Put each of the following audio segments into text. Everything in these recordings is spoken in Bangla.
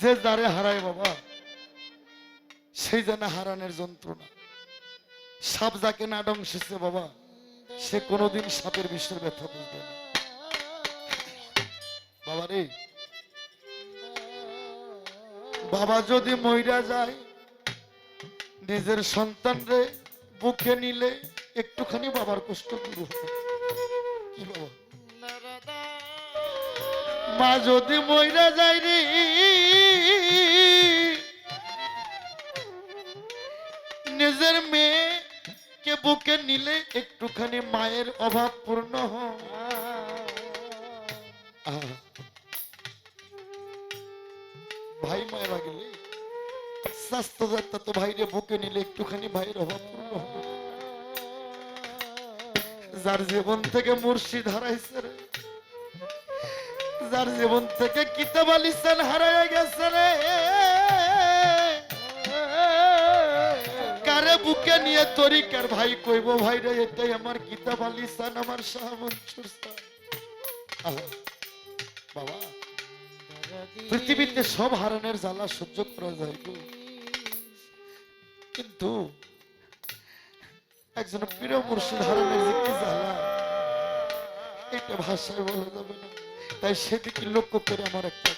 যে যারে হারায় বাবা, সেই যেন হারানোর যন্ত্রণা। সাপ যাকে না ডংসেছে বাবা, সে কোনোদিন সাপের বিষের ব্যথা বুঝবে না। বাবা রে, বাবা যদি মইরা যায়, নিজের সন্তান রে বুকে নিলে একটুখানি বাবার কষ্ট দূর হবে। মা যদি মইরা যায় রে বুকে নিলে একটুখানি মায়ের অভাব পূর্ণ ভাই মায়েরা গেলে স্বাস্থ্য যাত্রা তো ভাইরে বুকে নিলে একটুখানি ভাইয়ের অভাব পূর্ণ যার জীবন থেকে মুর্শিদ হারাইছে রে, যার জীবন থেকে কিতাব আলিসান হারাইয়া গেছে রে। কারে বুকে নিয়ে তরিকার ভাই কইব ভাই রে এটাই আমার কিতাব আলিসান আমার শাহ মনসুর। আহা, বাবা পৃথিবীতে সব হারানোর জ্বালা সহ্য করা যায় গো। কিন্তু একজন প্রিয় মুর্শিদ হারানোর যে কি জ্বালা এটা ভাষায় বলা যাবে না। তাই সেদিকে লক্ষ্য করে আমার একটা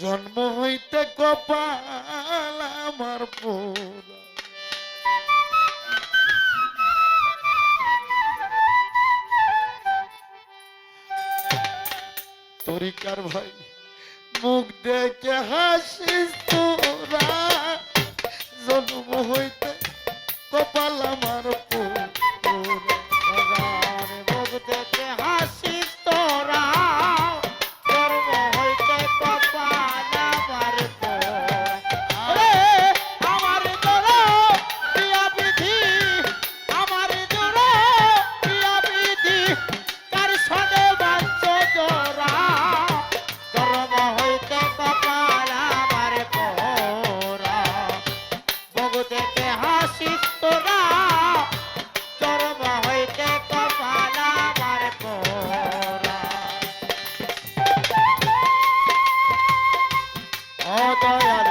জন্ম হইতে কপাল আমার পোড়া তরিকার ভাই, মুখ দেখে হাসিস তোরা। জন্ম হইতে কপাল আমার পোড়া ও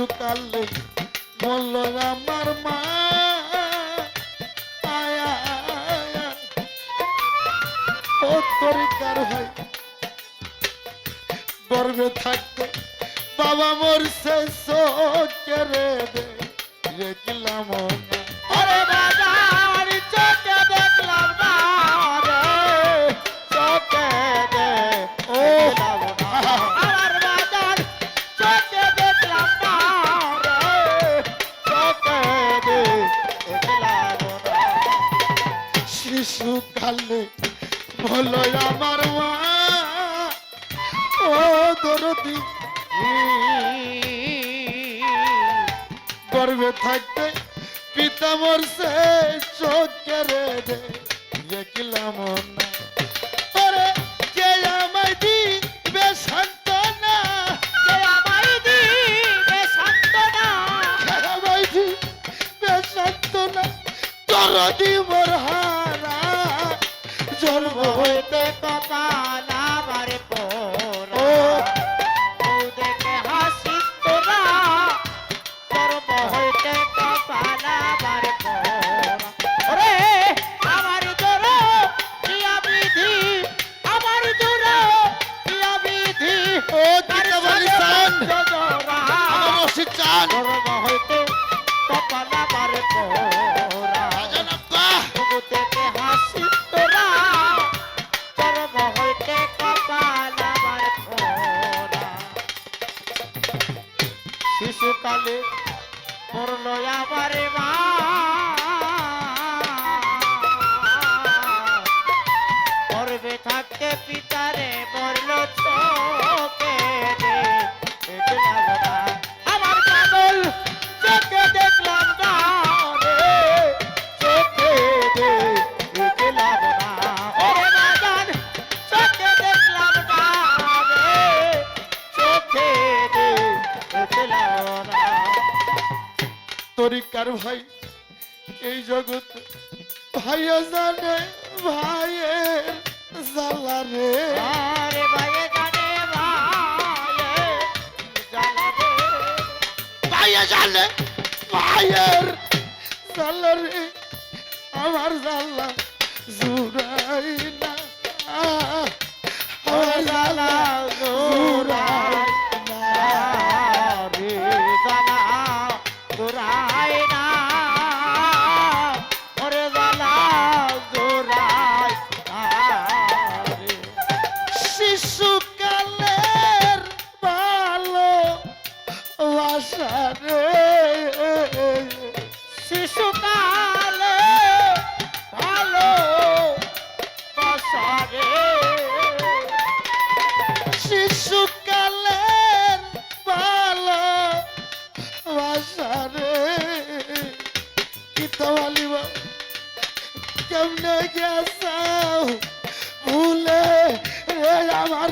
শিশুকালে বলল, আমার মা। ও ভাই গর্বে থাকতে বাবা মরছে রেখলাম না ওরে বাজার, চোখে দেখলাম গর্বে থাকতে পিতা মরছে চোখেরে দে দেখলাম না। কে আমায় দিবে কে আমায় কে আমায় গ্রীষ্মকালে পড়ল মা। পড়বে থাকতে পিতারে পড়ল ছোকে তরিকার ভাই এই জগৎ ভাইয়া জানে ভাইয়ের জ্বালা রে। ভাইয়া জানে ভাইয়ের জ্বালা রে। আমার জ্বালা জুড়াই না। আমার জ্বালা শিশুকালের ভালো বাসারে কিতা বালিব কেমনে গেছ ভুলে রে আমার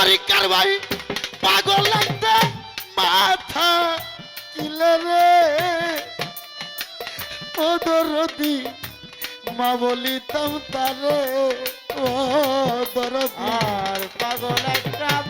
করে কারবাই পাগল লাগতে মাথা কিলে রে। ওদরদি মা বলি তাম তারে। ও দরদি। আর পাগল একটা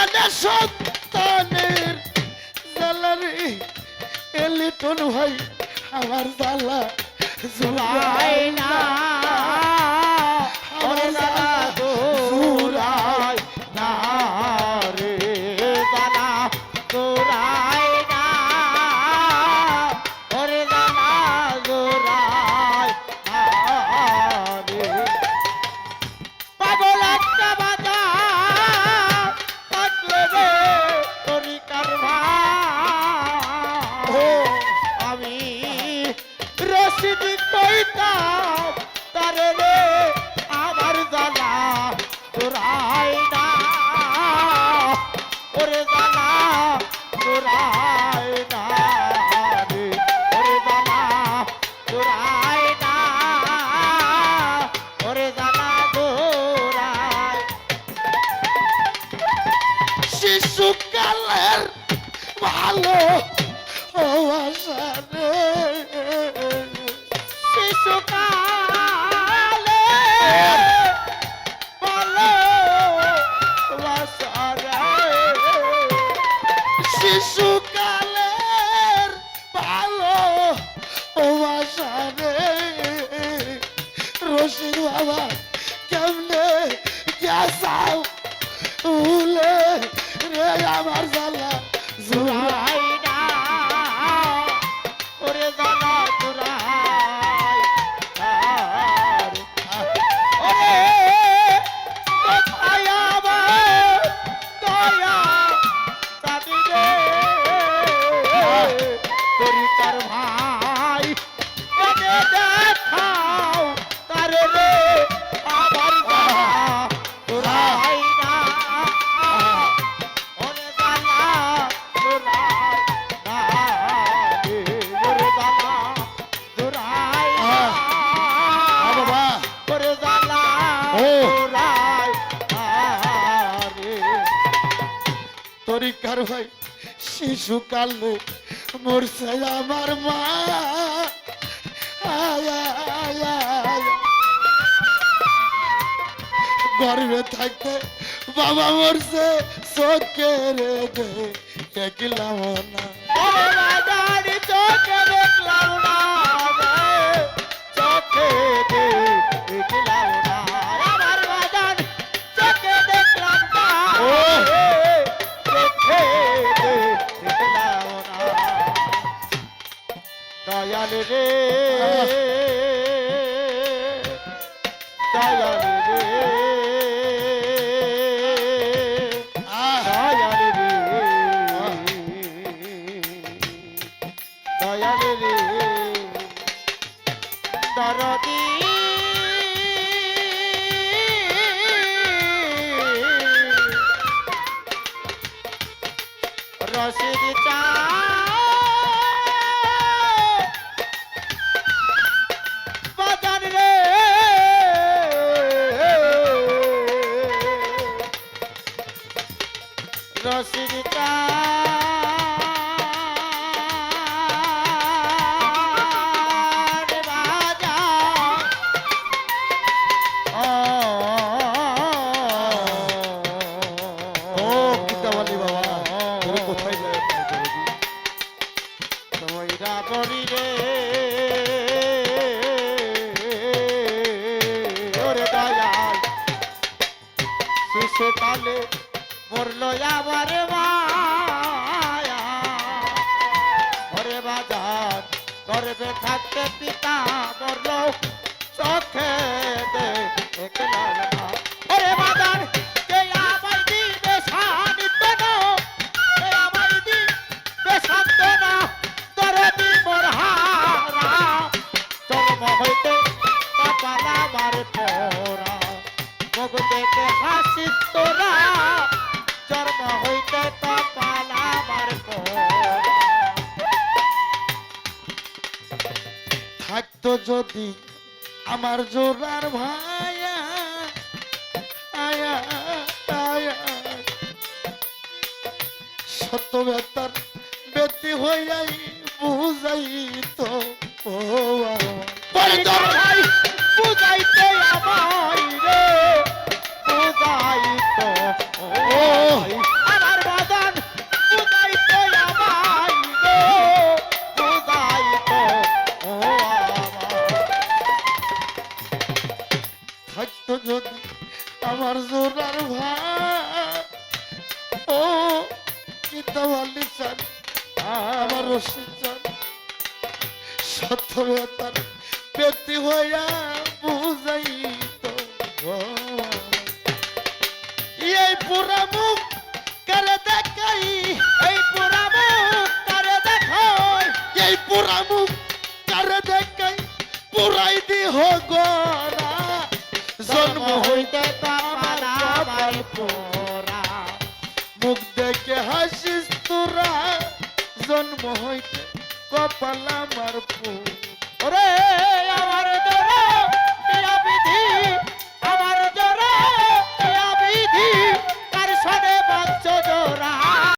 জানা সন্তানের জালারে এলিটন ভাই আমার জালা জুলাই না। ভাই শিশুকালে মরছে আমার মা। গর্বে থাকতে বাবা মরছে চোখে রে না চোখে রে দয়াল রে আহ, রে দয়াল রে দরদি রশিদ চা বাজার করবে থাকতে পিতা মরল চোখে দেখলাম না আরে বাজার থাকতো যদি আমার জোরার ভায়া, আয়া আয়া। সত্য বেতার ব্যক্তি হইয়াই বুঝাই তো ও বলে আমার জোরার ভাই। ও বেতার ব্যক্তি হইয়া বুঝাই তো এই পুরা মুখ করে দেখাই? এই পুরা মুখ তারে দেখো এই পুরা মুখ করে দেখাই? পুরাই গড়া জন্ম হইতে কপাল আমার পুরা